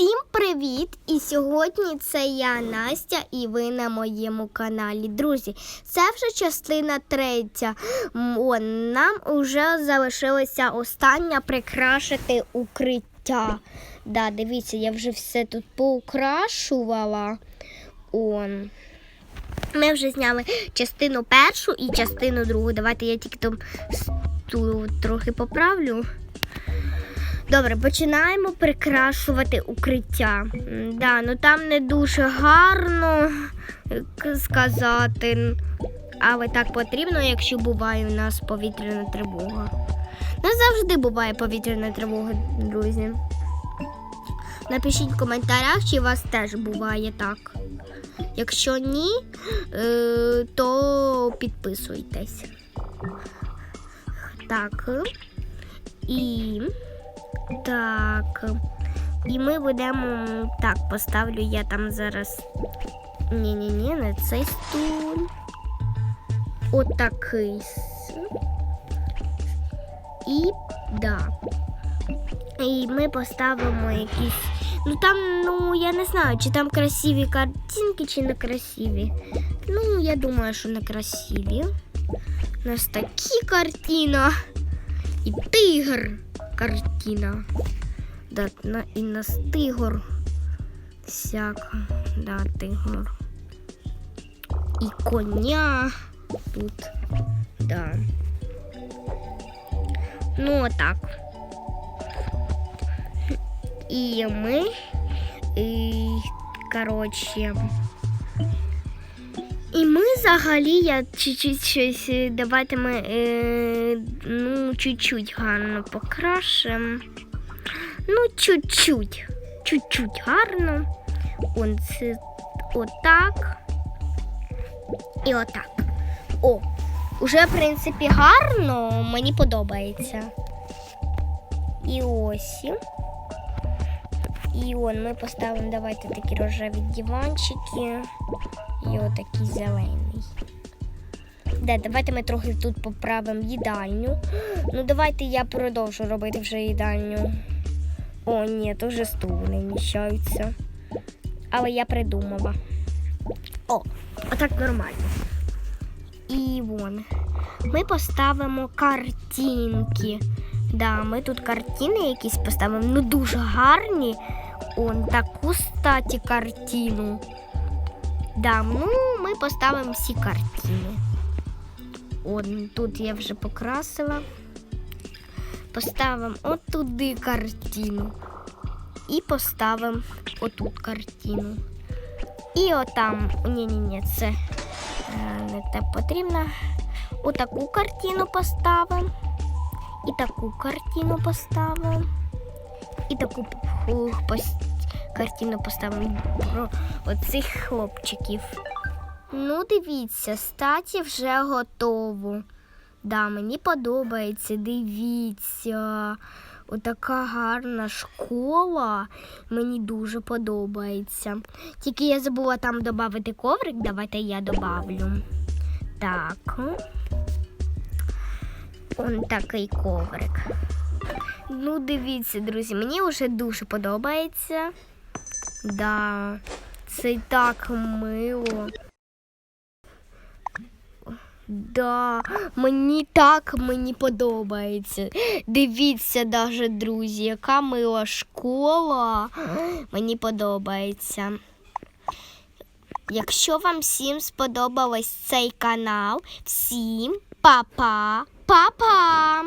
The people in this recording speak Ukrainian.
Всім привіт! І сьогодні це я Настя, і ви на моєму каналі. Друзі, це вже частина третя. О, нам вже залишилося остання прикрашити укриття. Да, дивіться, я вже все тут поукрашувала. Он. Ми вже зняли частину першу і частину другу. Давайте я тільки там трохи поправлю. Добре, починаємо прикрашувати укриття. Да, ну там не дуже гарно сказати. Але так потрібно, якщо буває у нас повітряна тривога. Не завжди буває повітряна тривога, друзі. Напишіть в коментарях, чи у вас теж буває так. Якщо ні, е, то підписуйтесь. Так. І. Так. І ми будемо. Так, поставлю я там зараз. Ні-ні-ні, не цей стул. Отакий. І да. І ми поставимо якісь. Ну там, ну, я не знаю, чи там красиві картинки, чи не красиві. Ну, я думаю, що не красиві. У нас такі картина. І тигр картина. Да, на, і на тигр. Всяка. Да, тигр. І коня тут. Да. Ну, отак. І ми. І, коротше. Взагалі, я чуть-чуть щось, е, давайте ми е, ну, чуть-чуть гарно покрашимо. Ну, чуть-чуть. Чуть-чуть гарно. Он це отак. І отак. О, уже, в принципі, гарно, мені подобається. І ось. І он ми поставимо, давайте такі рожеві диванчики. І отакий зелений. Да, давайте ми трохи тут поправимо їдальню. Ну, давайте я продовжу робити вже їдальню. О, ні, то вже стул не вміщаються. Але я придумала. О, отак нормально. І вон. Ми поставимо картинки. Да, ми тут картини якісь поставимо. Ну дуже гарні. Он таку статі картину. Да, ну ми поставимо всі картини. Он тут я вже покрасила. Поставимо от туди картину. І поставимо отут картину. І отам. Ні-ні-ні, це е, не те потрібно. Отаку картину поставимо. І таку картину поставимо. І таку картину поставимо про оцих хлопчиків. Ну, дивіться, статі вже готово. Да, мені подобається, дивіться. Отака гарна школа. Мені дуже подобається. Тільки я забула там додати коврик, давайте я добавлю. Так. Он такий коврик. Ну, дивіться, друзі, мені вже дуже подобається. Да, це так мило. Да, мені так мені подобається. Дивіться, даже, друзі, яка мила школа. Мені подобається. Якщо вам всім сподобалось цей канал, всім па-па, па-па!